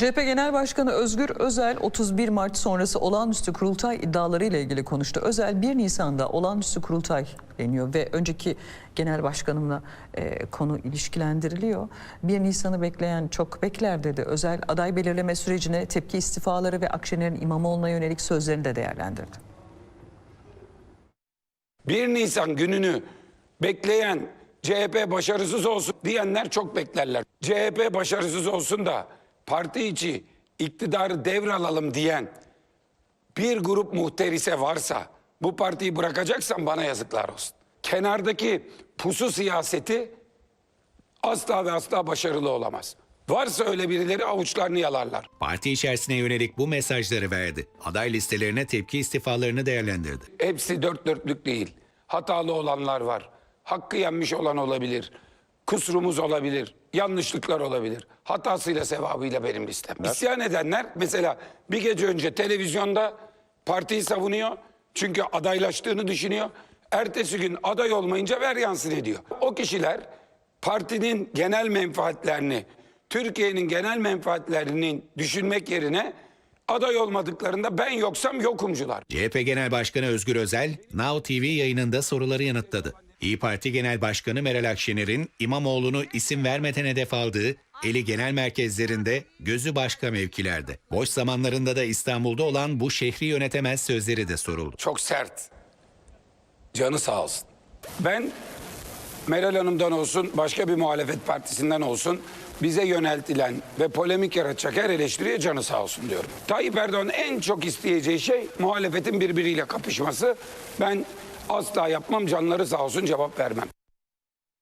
CHP Genel Başkanı Özgür Özel 31 Mart sonrası olağanüstü kurultay iddiaları ile ilgili konuştu. Özel 1 Nisan'da olağanüstü kurultay deniyor ve önceki genel başkanımla e, konu ilişkilendiriliyor. 1 Nisan'ı bekleyen çok bekler dedi. Özel aday belirleme sürecine tepki istifaları ve Akşener'in İmamoğlu'na yönelik sözlerini de değerlendirdi. 1 Nisan gününü bekleyen CHP başarısız olsun diyenler çok beklerler. CHP başarısız olsun da parti içi iktidarı devralalım diyen bir grup muhterise varsa bu partiyi bırakacaksan bana yazıklar olsun. Kenardaki pusu siyaseti asla ve asla başarılı olamaz. Varsa öyle birileri avuçlarını yalarlar. Parti içerisine yönelik bu mesajları verdi. Aday listelerine tepki istifalarını değerlendirdi. Hepsi dört dörtlük değil. Hatalı olanlar var. Hakkı yenmiş olan olabilir. Kusurumuz olabilir. Yanlışlıklar olabilir. Hatasıyla sevabıyla benim listem. İsyan edenler mesela bir gece önce televizyonda partiyi savunuyor. Çünkü adaylaştığını düşünüyor. Ertesi gün aday olmayınca ver yansın ediyor. O kişiler partinin genel menfaatlerini, Türkiye'nin genel menfaatlerini düşünmek yerine aday olmadıklarında ben yoksam yokumcular. CHP Genel Başkanı Özgür Özel, Now TV yayınında soruları yanıtladı. İyi Parti Genel Başkanı Meral Akşener'in İmamoğlu'nu isim vermeden hedef aldığı, eli genel merkezlerinde, gözü başka mevkilerde. Boş zamanlarında da İstanbul'da olan bu şehri yönetemez sözleri de soruldu. Çok sert. Canı sağ olsun. Ben Meral Hanım'dan olsun, başka bir muhalefet partisinden olsun bize yöneltilen ve polemik yaratacak her eleştiriye canı sağ olsun diyorum. Tayyip Erdoğan en çok isteyeceği şey muhalefetin birbiriyle kapışması. Ben asla yapmam canları sağ olsun cevap vermem.